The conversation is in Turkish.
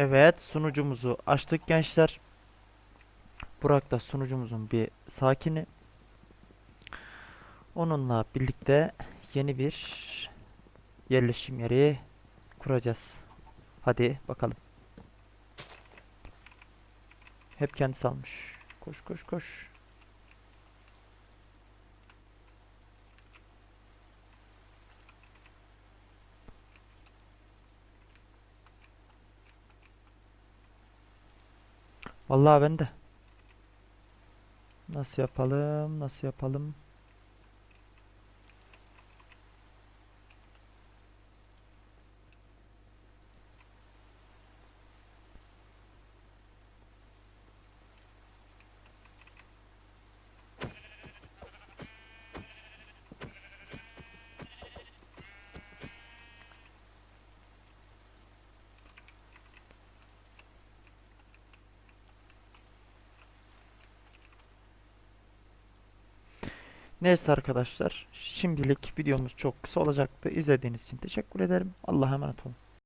Evet sunucumuzu açtık gençler. Burak da sunucumuzun bir sakini. Onunla birlikte yeni bir yerleşim yeri kuracağız. Hadi bakalım. Hep kendisi almış. Koş koş koş. Vallahi ben de. Nasıl yapalım? Nasıl yapalım? Neyse arkadaşlar. Şimdilik videomuz çok kısa olacaktı. İzlediğiniz için teşekkür ederim. Allah'a emanet olun.